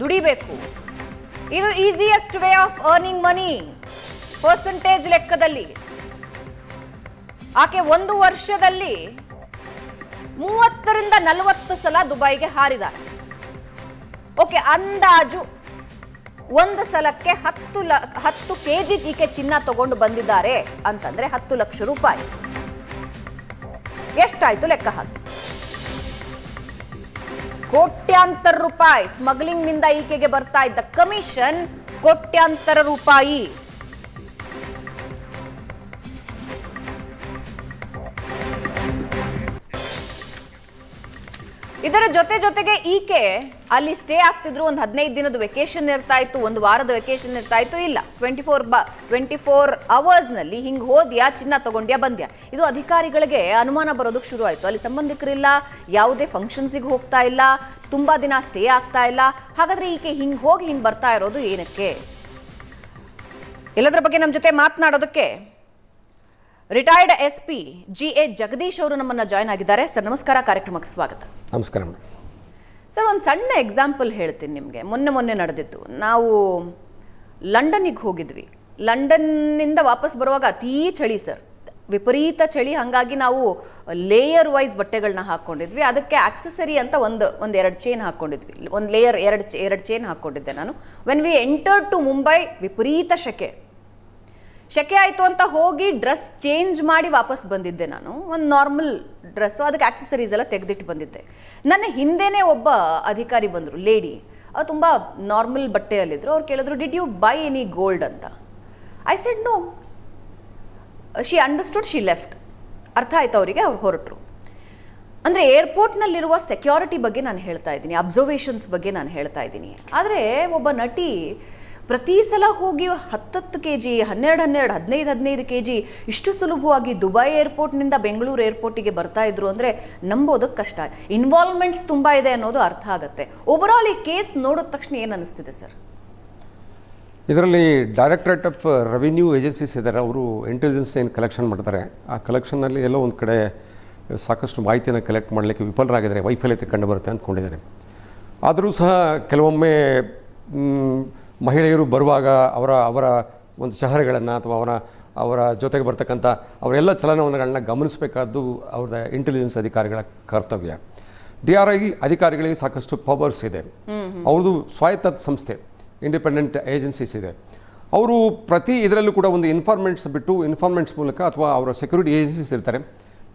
ದುಡಿಬೇಕು. ಇದು easiest way of earning money percentage ಲೆಕ್ಕದಲ್ಲಿ. ಆಕೆ ಒಂದು ವರ್ಷದಲ್ಲಿ ಮೂವತ್ತರಿಂದ ನಲವತ್ತು ಸಲ ದುಬೈಗೆ ಹಾರಿದ್ದಾರೆ ಓಕೆ, ಅಂದಾಜು ಒಂದು ಸಲಕ್ಕೆ ಹತ್ತು ಲ, ಹತ್ತು ಕೆ ಜಿ ಈಕೆ ಚಿನ್ನ ತಗೊಂಡು ಬಂದಿದ್ದಾರೆ ಅಂತಂದ್ರೆ ಹತ್ತು ಲಕ್ಷ ರೂಪಾಯಿ. ಎಷ್ಟಾಯ್ತು ಲೆಕ್ಕ ಹಾಕಿ? ಕೋಟ್ಯಾಂತರ ರೂಪಾಯಿ ಸ್ಮಗ್ಲಿಂಗ್ನಿಂದ ಈಕೆಗೆ ಬರ್ತಾ ಇದ್ದ ಕಮಿಷನ್ ಕೋಟ್ಯಾಂತರ ರೂಪಾಯಿ. ಇದರ ಜೊತೆ ಜೊತೆಗೆ ಈಕೆ ಅಲ್ಲಿ ಸ್ಟೇ ಆಗ್ತಿದ್ರು. ಒಂದು ಹದಿನೈದು ದಿನದ ವೆಕೇಶನ್ ಇರ್ತಾ ಇತ್ತು. ಒಂದು ವಾರದ ವೆಕೇಶನ್ ಇರ್ತಾ ಇತ್ತು. ಇಲ್ಲ ಟ್ವೆಂಟಿ ಫೋರ್ ಬ ಟ್ವೆಂಟಿ ಫೋರ್ ಅವರ್ಸ್ನಲ್ಲಿ ಹಿಂಗೆ ಹೋದ್ಯಾ, ಚಿನ್ನ ತಗೊಂಡ್ಯಾ, ಬಂದ್ಯಾ. ಇದು ಅಧಿಕಾರಿಗಳಿಗೆ ಅನುಮಾನ ಬರೋದಕ್ಕೆ ಶುರು ಆಯಿತು. ಅಲ್ಲಿ ಸಂಬಂಧಿಕರಿಲ್ಲ, ಯಾವುದೇ ಫಂಕ್ಷನ್ಸಿಗೆ ಹೋಗ್ತಾ ಇಲ್ಲ, ತುಂಬಾ ದಿನ ಸ್ಟೇ ಆಗ್ತಾ ಇಲ್ಲ. ಹಾಗಾದ್ರೆ ಈಕೆ ಹಿಂಗೆ ಹೋಗಿ ಹಿಂಗೆ ಬರ್ತಾ ಇರೋದು ಏನಕ್ಕೆ? ಎಲ್ಲದರ ಬಗ್ಗೆ ನಮ್ಮ ಜೊತೆ ಮಾತನಾಡೋದಕ್ಕೆ retired S P G A Jagadish ಅವರು ನಮ್ಮನ್ನ ಜಾಯ್ನ್ ಆಗಿದ್ದಾರೆ. ಸರ್, ನಮಸ್ಕಾರ. ಕಾರ್ಯಕ್ರಮಕ್ಕೆ ಸ್ವಾಗತ. ನಮಸ್ಕಾರ ಸರ್, ಒಂದು ಸಣ್ಣ ಎಕ್ಸಾಂಪಲ್ ಹೇಳ್ತೀನಿ ನಿಮಗೆ. ಮೊನ್ನೆ ಮೊನ್ನೆ ನಡೆದಿತ್ತು. ನಾವು ಲಂಡನ್ನಿಗೆ ಹೋಗಿದ್ವಿ. ಲಂಡನ್ನಿಂದ ವಾಪಸ್ ಬರುವಾಗ ಅತೀ ಚಳಿ ಸರ್. ವಿಪರೀತ ಚಳಿ, ಹಾಗಾಗಿ ನಾವು ಲೇಯರ್ ವೈಸ್ ಬಟ್ಟೆಗಳನ್ನ ಹಾಕ್ಕೊಂಡಿದ್ವಿ ಅದಕ್ಕೆ ಆಕ್ಸೆಸರಿ ಅಂತ ಒಂದು ಒಂದು ಎರಡು ಚೇನ್ ಹಾಕ್ಕೊಂಡಿದ್ವಿ ಒಂದು ಲೇಯರ್ ಎರಡು ಎರಡು ಚೈನ್ ಹಾಕ್ಕೊಂಡಿದ್ದೆ ನಾನು. When we enter to Mumbai ವಿಪರೀತ ಶೆಕೆ. ಶೆಕೆ ಆಯಿತು ಅಂತ ಹೋಗಿ ಡ್ರೆಸ್ ಚೇಂಜ್ ಮಾಡಿ ವಾಪಸ್ ಬಂದಿದ್ದೆ ನಾನು. ಒಂದು ನಾರ್ಮಲ್ ಡ್ರೆಸ್ಸು ಅದಕ್ಕೆ ಆಕ್ಸೆಸರೀಸ್ ಎಲ್ಲ ತೆಗೆದಿಟ್ಟು ಬಂದಿದ್ದೆ. ನನ್ನ ಹಿಂದೆನೇ ಒಬ್ಬ ಅಧಿಕಾರಿ ಬಂದರು ಲೇಡಿ ಅವ್ರು ತುಂಬ ನಾರ್ಮಲ್ ಬಟ್ಟೆಯಲ್ಲಿದ್ದರು ಅವ್ರು ಕೇಳಿದ್ರು did you buy any gold ಅಂತ. I said no she understood she left ಅರ್ಥ ಆಯ್ತು ಅವರಿಗೆ, ಅವ್ರು ಹೊರಟರು. ಅಂದರೆ ಏರ್ಪೋರ್ಟ್ನಲ್ಲಿರುವ ಸೆಕ್ಯೂರಿಟಿ ಬಗ್ಗೆ ನಾನು ಹೇಳ್ತಾ ಇದ್ದೀನಿ ಅಬ್ಸರ್ವೇಷನ್ಸ್ ಬಗ್ಗೆ ನಾನು ಹೇಳ್ತಾ ಇದ್ದೀನಿ. ಆದರೆ ಒಬ್ಬ ನಟಿ ಪ್ರತಿ ಸಲ ಹೋಗಿ ಹತ್ತತ್ತು ಕೆ ಜಿ ಹನ್ನೆರಡು ಹನ್ನೆರಡು, ಹದಿನೈದು ಹದಿನೈದು ಕೆ ಜಿ ಇಷ್ಟು ಸುಲಭವಾಗಿ ದುಬೈ ಏರ್ಪೋರ್ಟ್ನಿಂದ ಬೆಂಗಳೂರು ಏರ್ಪೋರ್ಟಿಗೆ ಬರ್ತಾ ಇದ್ರು ಅಂದರೆ ನಂಬೋದಕ್ಕೆ ಕಷ್ಟ. ಇನ್ವಾಲ್ವ್ಮೆಂಟ್ಸ್ ತುಂಬ ಇದೆ ಅನ್ನೋದು ಅರ್ಥ ಆಗುತ್ತೆ. ಓವರಾಲ್ ಈ ಕೇಸ್ ನೋಡಿದ ತಕ್ಷಣ ಏನು ಅನಿಸ್ತಿದೆ ಸರ್ ಇದರಲ್ಲಿ ಡೈರೆಕ್ಟ್ರೇಟ್ ಆಫ್ ರೆವಿನ್ಯೂ ಏಜೆನ್ಸೀಸ್ ಇದ್ದಾರೆ ಅವರು ಇಂಟೆಲಿಜೆನ್ಸ್ ಏನು ಕಲೆಕ್ಷನ್ ಮಾಡ್ತಾರೆ? ಆ ಕಲೆಕ್ಷನ್ನಲ್ಲಿ ಎಲ್ಲೋ ಒಂದು ಕಡೆ ಸಾಕಷ್ಟು ಮಾಹಿತಿಯನ್ನು ಕಲೆಕ್ಟ್ ಮಾಡಲಿಕ್ಕೆ ವಿಫಲರಾಗಿದ್ದಾರೆ. ವೈಫಲ್ಯತೆ ಕಂಡು ಬರುತ್ತೆ ಅಂದ್ಕೊಂಡಿದ್ದಾರೆ. ಆದರೂ ಸಹ ಕೆಲವೊಮ್ಮೆ ಮಹಿಳೆಯರು ಬರುವಾಗ ಅವರ ಅವರ ಒಂದು ಚಹರೆಗಳನ್ನು ಅಥವಾ ಅವರ ಅವರ ಜೊತೆಗೆ ಬರ್ತಕ್ಕಂಥ ಅವರೆಲ್ಲ ಚಲನವಲನಗಳನ್ನ ಗಮನಿಸಬೇಕಾದ್ದು ಅವರ ಇಂಟೆಲಿಜೆನ್ಸ್ ಅಧಿಕಾರಿಗಳ ಕರ್ತವ್ಯ. ಡಿ ಆರ್ ಐ ಅಧಿಕಾರಿಗಳಿಗೆ ಸಾಕಷ್ಟು ಪವರ್ಸ್ ಇದೆ. ಅವ್ರದ್ದು ಸ್ವಾಯತ್ತ ಸಂಸ್ಥೆ ಇಂಡಿಪೆಂಡೆಂಟ್ ಏಜೆನ್ಸೀಸ್ ಇದೆ. ಅವರು ಪ್ರತಿ ಇದರಲ್ಲೂ ಕೂಡ ಒಂದು ಇನ್ಫಾರ್ಮೆಂಟ್ಸ್ ಬಿಟ್ಟು ಇನ್ಫಾರ್ಮೆಂಟ್ಸ್ ಮೂಲಕ ಅಥವಾ ಅವರ ಸೆಕ್ಯೂರಿಟಿ ಏಜೆನ್ಸೀಸ್ ಇರ್ತಾರೆ.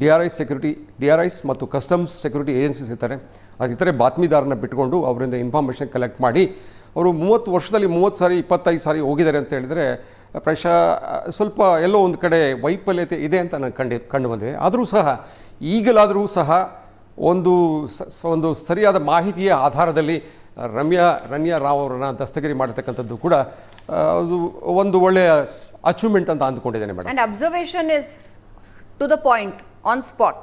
D R I security D R Is ಮತ್ತು ಕಸ್ಟಮ್ಸ್ ಸೆಕ್ಯೂರಿಟಿ ಏಜೆನ್ಸೀಸ್ ಇರ್ತಾರೆ. ಅದು ಇತರೆ ಬಾತ್ಮೀದಾರನ ಬಿಟ್ಕೊಂಡು ಅವರಿಂದ ಇನ್ಫಾರ್ಮೇಷನ್ ಕಲೆಕ್ಟ್ ಮಾಡಿ ಅವರು ಮೂವತ್ತು ವರ್ಷದಲ್ಲಿ ಮೂವತ್ತು ಸಾರಿ, ಇಪ್ಪತ್ತೈದು ಸಾರಿ ಹೋಗಿದ್ದಾರೆ ಅಂತ ಹೇಳಿದರೆ ಪ್ರಾಯಶಃ ಸ್ವಲ್ಪ ಎಲ್ಲೋ ಒಂದು ಕಡೆ ವೈಫಲ್ಯತೆ ಇದೆ ಅಂತ ನಾನು ಕಂಡು ಕಂಡು ಬಂದಿದೆ. ಆದರೂ ಸಹ, ಈಗಲಾದರೂ ಸಹ ಒಂದು ಒಂದು ಸರಿಯಾದ ಮಾಹಿತಿಯ ಆಧಾರದಲ್ಲಿ ರಮ್ಯಾ, ರನ್ಯಾ ರಾವ್ ಅವರನ್ನು ದಸ್ತಗಿರಿ ಮಾಡತಕ್ಕಂಥದ್ದು ಕೂಡ ಅದು ಒಂದು ಒಳ್ಳೆಯ ಅಚೀವ್ಮೆಂಟ್ ಅಂತ ಅಂದ್ಕೊಂಡಿದ್ದೇನೆ madam. Observation is to the point on spot